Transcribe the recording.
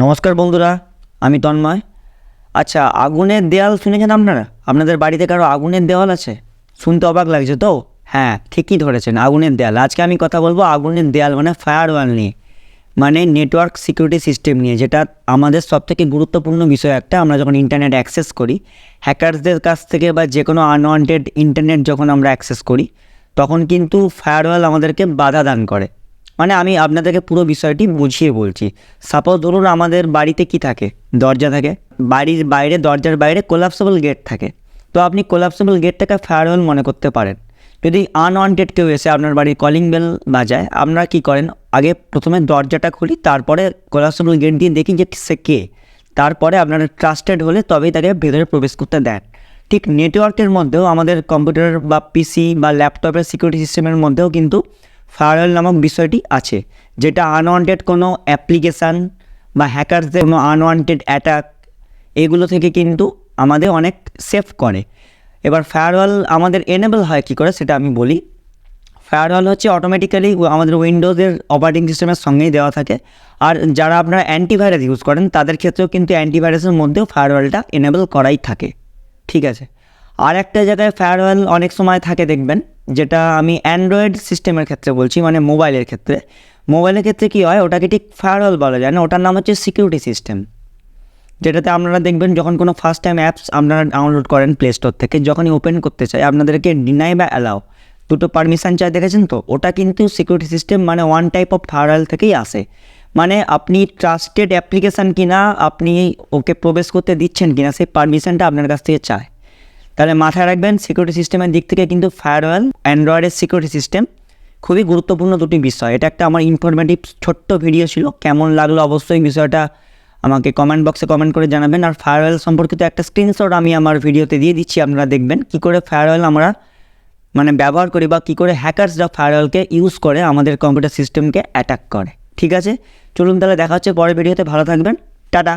নমস্কার বন্ধুরা, আমি তন্ময়। আচ্ছা আগুনের দেওয়াল শুনেছেন আপনারা? আপনাদের বাড়িতে কারও আগুনের দেওয়াল আছে? শুনতে অবাক লাগছে তো? হ্যাঁ ঠিকই ধরেছেন, আগুনের দেওয়াল আজকে আমি কথা বলব আগুনের দেওয়াল মানে ফায়ার ওয়াল নিয়ে মানে নেটওয়ার্ক সিকিউরিটি সিস্টেম নিয়ে, যেটা আমাদের সবথেকে গুরুত্বপূর্ণ বিষয় একটা। আমরা যখন ইন্টারনেট অ্যাক্সেস করি হ্যাকারসদের কাছ থেকে বা যে কোনো আনওয়ান্টেড ইন্টারনেট যখন আমরা অ্যাক্সেস করি, তখন কিন্তু ফায়ারওয়াল আমাদেরকে বাধা দান করে। মানে আমি আপনাদেরকে পুরো বিষয়টি বুঝিয়ে বলছি। সাপোজ ধরুন আমাদের বাড়িতে কি থাকে? দরজা থাকে। বাড়ির বাইরে, দরজার বাইরে কোলাপসেবল গেট থাকে। তো আপনি কোলাপসেবল গেটটাকে ফায়ারওয়াল মনে করতে পারেন। যদি আনওয়ান্টেড কেউ এসে আপনার বাড়ির কলিং বেল বাজায়, আপনারা কি করেন? আগে প্রথমে দরজাটা খুলি, তারপরে কোলাপসেবল গেট দিয়ে দেখি যে সে কে। তারপরে আপনারা ট্রাস্টেড হলে তবেই তাকে ভেতরে প্রবেশ করতে দেন। ঠিক নেটওয়ার্কের মধ্যেও আমাদের কম্পিউটার বা পিসি বা ল্যাপটপের সিকিউরিটি সিস্টেমের মধ্যেও কিন্তু ফায়ারওয়াল নামক বিষয়টি আছে, যেটা আনওয়ান্টেড কোনো অ্যাপ্লিকেশান বা হ্যাকারসদের কোনো আনওয়ান্টেড অ্যাটাক এগুলো থেকে কিন্তু আমাদের অনেক সেফ করে। এবার ফায়ারওয়াল আমাদের এনেবল হয় কী করে সেটা আমি বলি। ফায়ারওয়াল হচ্ছে অটোমেটিক্যালি আমাদের উইন্ডোজের অপারেটিং সিস্টেমের সঙ্গেই দেওয়া থাকে। আর যারা আপনারা অ্যান্টিভাইরাস ইউজ করেন, তাদের ক্ষেত্রেও কিন্তু অ্যান্টিভাইরাসের মধ্যেও ফায়ারওয়ালটা এনেবল করাই থাকে। ঠিক আছে? আর একটা জায়গায় ফায়ারওয়াল অনেক সময় থাকে দেখবেন, যেটা আমি অ্যান্ড্রয়েড সিস্টেমের ক্ষেত্রে বলছি মানে মোবাইলের ক্ষেত্রে। মোবাইলের ক্ষেত্রে কী হয়, ওটাকে ঠিক ফায়ারওয়াল বলা যায় না, ওটার নাম হচ্ছে সিকিউরিটি সিস্টেম যেটাতে আপনারা দেখবেন, যখন কোনো ফার্স্ট টাইম অ্যাপস আপনারা ডাউনলোড করেন প্লে স্টোর থেকে, যখনই ওপেন করতে চাই, আপনাদেরকে ডিনাই বা অ্যালাও দুটো পারমিশন চাই, দেখেছেন তো? ওটা কিন্তু সিকিউরিটি সিস্টেম মানে ওয়ান টাইপ অফ ফায়ারওয়াল থেকেই আসে। মানে আপনি ট্রাস্টেড অ্যাপ্লিকেশান কিনা, আপনি ওকে প্রবেশ করতে দিচ্ছেন কিনা, সেই পারমিশনটা আপনার কাছ থেকে চায়। তাহলে মাথায় রাখবেন সিকিউরিটি সিস্টেমের দিক থেকে কিন্তু ফায়ারওয়াল অ্যান্ড্রয়েডের সিকিউরিটি সিস্টেম খুবই গুরুত্বপূর্ণ দুটি বিষয়। এটা একটা আমার ইনফরমেটিভ ছোট্ট ভিডিও ছিল, কেমন লাগল অবশ্যই বিষয়টা আমাকে কমেন্ট বক্সে কমেন্ট করে জানাবেন। আর ফায়ারওয়েল সম্পর্কিত একটা স্ক্রিনশট আমি আমার ভিডিওতে দিয়ে দিচ্ছি, আপনারা দেখবেন কী করে ফায়ারওয়েল আমরা মানে ব্যবহার করি বা কী করে হ্যাকার্সরা ফায়ারওয়েলকে ইউজ করে আমাদের কম্পিউটার সিস্টেমকে অ্যাটাক করে। ঠিক আছে? চলুন তাহলে দেখা হচ্ছে পরের ভিডিওতে ভালো থাকবেন, টাটা!